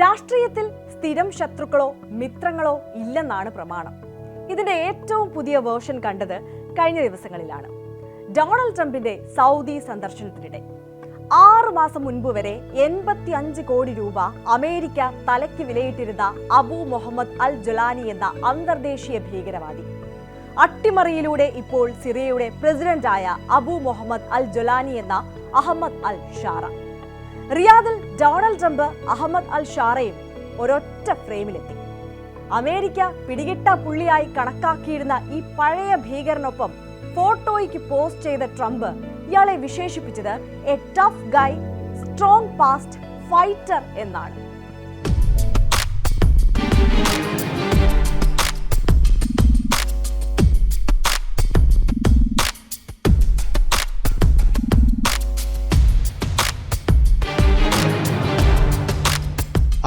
രാഷ്ട്രീയത്തിൽ സ്ഥിരം ശത്രുക്കളോ മിത്രങ്ങളോ ഇല്ലെന്നാണ് പ്രമാണം. ഇതിന്റെ ഏറ്റവും പുതിയ വേർഷൻ കണ്ടത് കഴിഞ്ഞ ദിവസങ്ങളിലാണ്. ഡൊണാൾഡ് ട്രംപിന്റെ സൗദി സന്ദർശനത്തിനിടെ. ആറു മാസം മുൻപ് വരെ എൺപത്തി അഞ്ച് കോടി രൂപ അമേരിക്ക തലയ്ക്ക് വിലയിട്ടിരുന്ന അബു മുഹമ്മദ് അൽ ജുലാനി എന്ന അന്തർദേശീയ ഭീകരവാദി. അട്ടിമറിയിലൂടെ ഇപ്പോൾ സിറിയയുടെ പ്രസിഡന്റായ അബു മുഹമ്മദ് അൽ ജുലാനി എന്ന അഹമ്മദ് അൽ ഷാറ. റിയാദിൽ ഡൊണാൾഡ് ട്രംപ് അഹമ്മദ് അൽ ഷാറയും ഒരൊറ്റ ഫ്രെയിമിലെത്തി. അമേരിക്ക പിടികിട്ട പുള്ളിയായി കണക്കാക്കിയിരുന്ന ഈ പഴയ ഭീകരനൊപ്പം ഫോട്ടോയ്ക്ക് പോസ്റ്റ് ചെയ്ത ട്രംപ് ഇയാളെ വിശേഷിപ്പിച്ചത് a tough guy strong past fighter എന്നാണ്.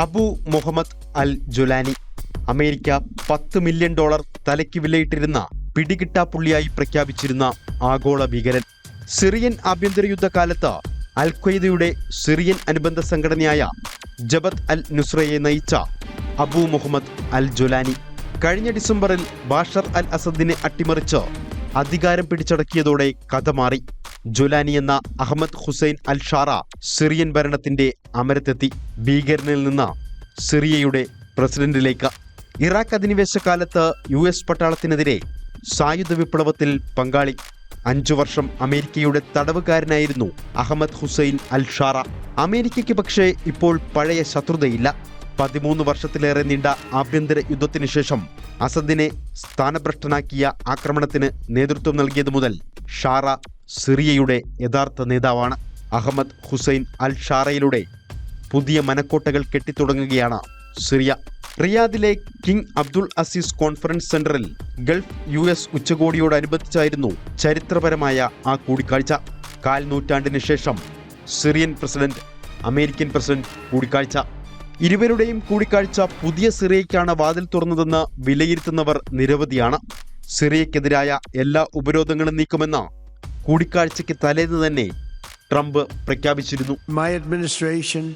Abu Muhammad al Julani. America പത്ത് മില്യൺ ഡോളർ തലയ്ക്ക് വിലയിട്ടിരുന്ന പിടികിട്ടാപ്പുള്ളിയായി പ്രഖ്യാപിച്ചിരുന്ന ആഗോള ഭീകരൻ. സിറിയൻ ആഭ്യന്തര യുദ്ധകാലത്ത് അൽ ഖ്വയ്ദയുടെ സിറിയൻ അനുബന്ധ സംഘടനയായ ജബത് അൽ നുസ്രയെ നയിച്ച അബു മുഹമ്മദ് അൽ ജുലാനി. കഴിഞ്ഞ ഡിസംബറിൽ ബാഷർ അൽ അസദിനെ അട്ടിമറിച്ച് അധികാരം പിടിച്ചടക്കിയതോടെ കഥ മാറി. ജുലാനി എന്ന Ahmed Hussein al Sharaa Syrian ഭരണത്തിന്റെ അമരത്തെത്തി. ഭീകരനിൽ നിന്ന് സിറിയയുടെ പ്രസിഡന്റിലേക്ക്. ഇറാഖ് അധിനിവേശ കാലത്ത് യു എസ് പട്ടാളത്തിനെതിരെ സായുധ വിപ്ലവത്തിൽ പങ്കാളി. അഞ്ചു വർഷം അമേരിക്കയുടെ തടവുകാരനായിരുന്നു അഹമ്മദ് ഹുസൈൻ അൽ ഷാറ അമേരിക്കയ്ക്ക് പക്ഷേ ഇപ്പോൾ പഴയ ശത്രുതയില്ല. പതിമൂന്ന് വർഷത്തിലേറെ നീണ്ട ആഭ്യന്തര യുദ്ധത്തിനു ശേഷം അസദിനെ സ്ഥാനഭ്രഷ്ടനാക്കിയ ആക്രമണത്തിന് നേതൃത്വം നൽകിയത് മുതൽ ഷാറ സിറിയയുടെ യഥാർത്ഥ നേതാവാണ് അഹമ്മദ് ഹുസൈൻ അൽ ഷാറയിലൂടെ പുതിയ മനക്കോട്ടകൾ കെട്ടിത്തുടങ്ങുകയാണ് സിറിയ. റിയാദിലെ കിങ് അബ്ദുൾ അസീസ് കോൺഫറൻസ് സെന്ററിൽ ഗൾഫ് യു എസ് ഉച്ചകോടിയോടനുബന്ധിച്ചായിരുന്നു ചരിത്രപരമായ ആ കൂടിക്കാഴ്ച. കാൽ നൂറ്റാണ്ടിന് ശേഷം സിറിയൻ പ്രസിഡന്റ് അമേരിക്കൻ പ്രസിഡന്റ് കൂടിക്കാഴ്ച. ഇരുവരുടെയും കൂടിക്കാഴ്ച പുതിയ സിറിയയ്ക്കാണ് വാതിൽ തുറന്നതെന്ന് വിലയിരുത്തുന്നവർ നിരവധിയാണ്. സിറിയയ്ക്കെതിരായ എല്ലാ ഉപരോധങ്ങളും നീക്കുമെന്ന് കൂടിക്കാഴ്ചയ്ക്ക് തലേന്ന് തന്നെ ട്രംപ് പ്രഖ്യാപിച്ചിരുന്നു. My administration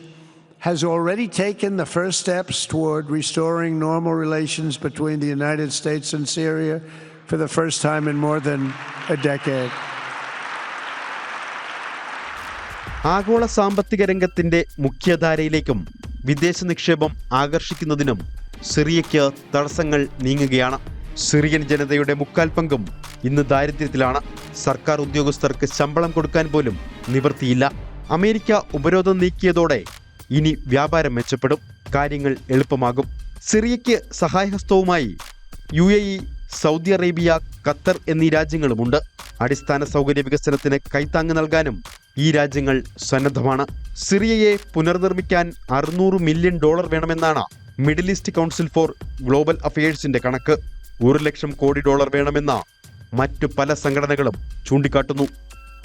has already taken the first steps toward restoring normal relations between the United States and Syria for the first time in more than a decade ആഗോള സാമ്പത്തിക രംഗത്തിന്റെ മുഖ്യധാരയിലേക്കും വിദേശ നിക്ഷേപം ആകർഷിക്കുന്നതിനും സിറിയയ്ക്ക് തടസ്സങ്ങൾ നീങ്ങുകയാണ്. സിറിയൻ ജനതയുടെ മുക്കാൽ പങ്കും ഇന്ന് ദാരിദ്ര്യത്തിലാണ്. സർക്കാർ ഉദ്യോഗസ്ഥർക്ക് ശമ്പളം കൊടുക്കാൻ പോലും നിവൃത്തിയില്ല. അമേരിക്ക ഉപരോധം നീക്കിയതോടെ ഇനി വ്യാപാരം മെച്ചപ്പെടും. കാര്യങ്ങൾ എളുപ്പമാകും. സിറിയയ്ക്ക് സഹായഹസ്തവുമായി U A E Saudi Arabia Qatar എന്നീ രാജ്യങ്ങളുമുണ്ട്. അടിസ്ഥാന സൗകര്യ വികസനത്തിന് കൈത്താങ്ങ് നൽകാനും ഈ രാജ്യങ്ങൾ സന്നദ്ധമാണ്. സിറിയയെ പുനർനിർമ്മിക്കാൻ അറുന്നൂറ് മില്യൺ ഡോളർ വേണമെന്നാണ് Middle East Council for Global അഫയേഴ്സിന്റെ കണക്ക്. ഒരു ലക്ഷം കോടി ഡോളർ വേണമെന്ന മറ്റു പല സംഘടനകളും ചൂണ്ടിക്കാട്ടുന്നു.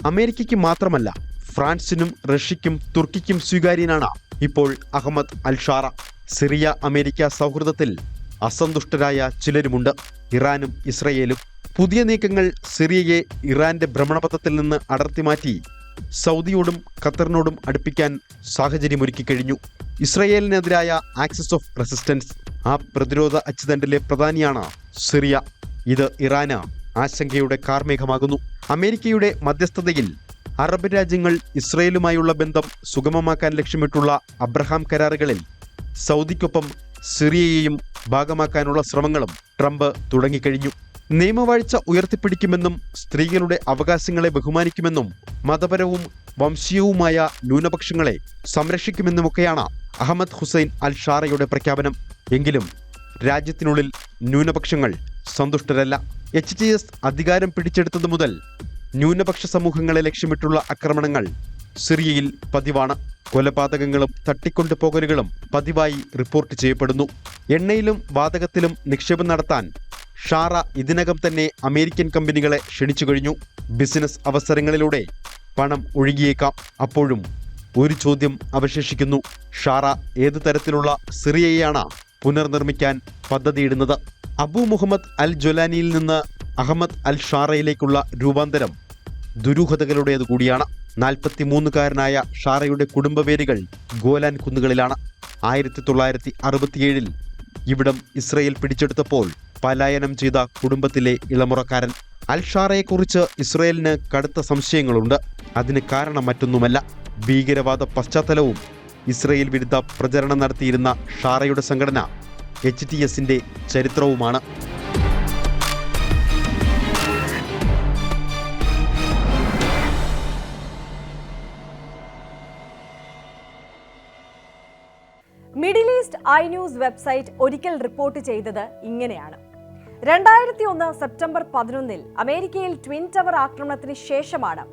അമേരിക്കയ്ക്ക് മാത്രമല്ല ഫ്രാൻസിനും റഷ്യയ്ക്കും തുർക്കിക്കും സ്വീകാര്യനാണ് ഇപ്പോൾ Ahmed al Sharaa. Syria America സൗഹൃദത്തിൽ അസന്തുഷ്ടരായ ചിലരുമുണ്ട്. ഇറാനും ഇസ്രയേലും പുതിയ നീക്കങ്ങൾ സിറിയയെ ഇറാന്റെ ഭ്രമണപഥത്തിൽ നിന്ന് അടർത്തി മാറ്റി സൗദിയോടും ഖത്തറിനോടും അടുപ്പിക്കാൻ സാഹചര്യമൊരുക്കി കഴിഞ്ഞു. ഇസ്രയേലിനെതിരായ ആക്സിസ് ഓഫ് റെസിസ്റ്റൻസ് ആ പ്രതിരോധ അച്ചുതണ്ടിലെ പ്രധാനിയാണ് സിറിയ. ഇത് ഇറാന് ആശങ്കയുടെ കാർമേഘമാകുന്നു. അമേരിക്കയുടെ മധ്യസ്ഥതയിൽ അറബ് രാജ്യങ്ങൾ ഇസ്രയേലുമായുള്ള ബന്ധം സുഗമമാക്കാൻ ലക്ഷ്യമിട്ടുള്ള അബ്രഹാം കരാറുകളിൽ സൗദിക്കൊപ്പം സിറിയയെയും ഭാഗമാക്കാനുള്ള ശ്രമങ്ങളും ട്രംപ് തുടങ്ങിക്കഴിഞ്ഞു. നിയമവാഴ്ച ഉയർത്തിപ്പിടിക്കുമെന്നും സ്ത്രീകളുടെ അവകാശങ്ങളെ ബഹുമാനിക്കുമെന്നും മതപരവും വംശീയവുമായ ന്യൂനപക്ഷങ്ങളെ സംരക്ഷിക്കുമെന്നുമൊക്കെയാണ് അഹമ്മദ് ഹുസൈൻ അൽ ഷാറയുടെ പ്രഖ്യാപനം. എങ്കിലും രാജ്യത്തിനുള്ളിൽ ന്യൂനപക്ഷങ്ങൾ സന്തുഷ്ടരല്ല. എച്ച് ടി എസ് അധികാരം പിടിച്ചെടുത്തതു മുതൽ ന്യൂനപക്ഷ സമൂഹങ്ങളെ ലക്ഷ്യമിട്ടുള്ള ആക്രമണങ്ങൾ സിറിയയിൽ പതിവാണ്. കൊലപാതകങ്ങളും തട്ടിക്കൊണ്ടുപോകലുകളും പതിവായി റിപ്പോർട്ട് ചെയ്യപ്പെടുന്നു. എണ്ണയിലും വാതകത്തിലും നിക്ഷേപം നടത്താൻ ഷാറ ഇതിനകം തന്നെ അമേരിക്കൻ കമ്പനികളെ ക്ഷണിച്ചു കഴിഞ്ഞു. ബിസിനസ് അവസരങ്ങളിലൂടെ പണം ഒഴുകിയേക്കാം. അപ്പോഴും ഒരു ചോദ്യം അവശേഷിക്കുന്നു. ഷാറ ഏത് തരത്തിലുള്ള സിറിയയാണ് പുനർനിർമ്മിക്കാൻ പദ്ധതിയിടുന്നത്? അബു മുഹമ്മദ് അൽ ജൊലാനിയിൽ നിന്ന് അഹമ്മദ് അൽ ഷാറയിലേക്കുള്ള രൂപാന്തരം ദുരൂഹതകളുടേത് കൂടിയാണ്. നാൽപ്പത്തിമൂന്നുകാരനായ ഷാറയുടെ കുടുംബവേരുകൾ ഗോലാൻ കുന്നുകളിലാണ്. ആയിരത്തി തൊള്ളായിരത്തി അറുപത്തിയേഴിൽ ഇവിടം ഇസ്രയേൽ പിടിച്ചെടുത്തപ്പോൾ പലായനം ചെയ്ത കുടുംബത്തിലെ ഇളമുറക്കാരൻ അൽഷാറയെക്കുറിച്ച് ഇസ്രയേലിന് കടുത്ത സംശയങ്ങളുണ്ട്. അതിന് കാരണം മറ്റൊന്നുമല്ല. ഭീകരവാദ പശ്ചാത്തലവും ഇസ്രയേൽ വിരുദ്ധ പ്രചരണം നടത്തിയിരുന്ന ഷാറയുടെ സംഘടന എച്ച് ടി എസിന്റെ ചരിത്രവുമാണ്. Middle East Eye news website ഒരിക്കൽ റിപ്പോർട്ട് ചെയ്തത് ഇങ്ങനെയാണ്. രണ്ടായിരത്തി ഒന്ന് സെപ്റ്റംബർ പതിനൊന്നിൽ അമേരിക്കയിൽ ട്വിൻ ടവർ ആക്രമണത്തിന് ശേഷമാണ്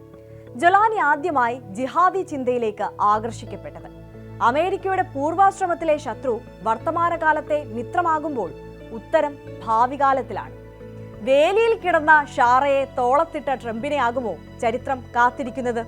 ജൊലാനി ആദ്യമായി ജിഹാദി ചിന്തയിലേക്ക് ആകർഷിക്കപ്പെട്ടത്. അമേരിക്കയുടെ പൂർവാശ്രമത്തിലെ ശത്രു വർത്തമാനകാലത്തെ മിത്രമാകുമ്പോൾ ഉത്തരം ഭാവികാലത്തിലാണ്. വേലിയിൽ കിടന്ന ഷാറയെ തോളത്തിട്ട ട്രംപിനെ ആകുമോ ചരിത്രം കാത്തിരിക്കുന്നത്?